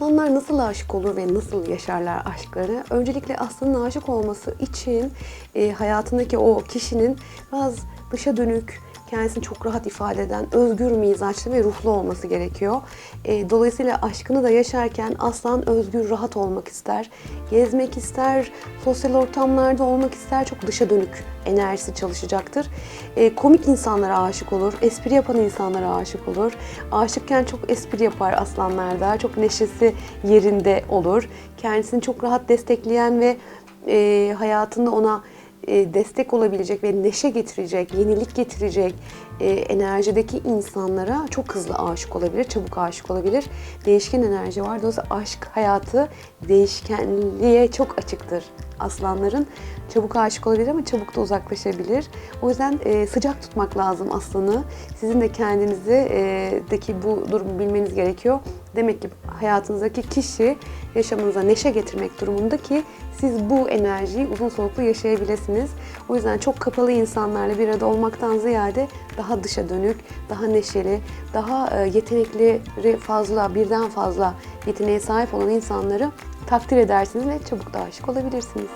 Aslanlar nasıl aşık olur ve nasıl yaşarlar aşkları? Öncelikle aslanın aşık olması için e, hayatındaki o kişinin biraz dışa dönük, kendisini çok rahat ifade eden, özgür mizaçlı ve ruhlu olması gerekiyor. E, dolayısıyla aşkını da yaşarken aslan özgür, rahat olmak ister. Gezmek ister, sosyal ortamlarda olmak ister, çok dışa dönük enerjisi çalışacaktır. E, komik insanlara aşık olur, espri yapan insanlara aşık olur. Aşıkken çok espri yapar aslanlarda, çok neşesi yerinde olur. Kendisini çok rahat destekleyen ve e, hayatında ona destek olabilecek ve neşe getirecek, yenilik getirecek e, enerjideki insanlara çok hızlı aşık olabilir, çabuk aşık olabilir. Değişken enerji var. Dolayısıyla aşk hayatı değişkenliğe çok açıktır aslanların. Çabuk aşık olabilir ama çabuk da uzaklaşabilir. O yüzden e, sıcak tutmak lazım aslanı. Sizin de kendinizi e, deki bu durumu bilmeniz gerekiyor. Demek ki hayatınızdaki kişi yaşamınıza neşe getirmek durumunda ki siz bu enerjiyi uzun soluklu yaşayabilirsiniz. O yüzden çok kapalı insanlarla bir arada olmaktan ziyade daha dışa dönük, daha neşeli, daha e, yetenekleri fazla, birden fazla yeteneğe sahip olan insanları takdir edersiniz ve çabuk da aşık olabilirsiniz.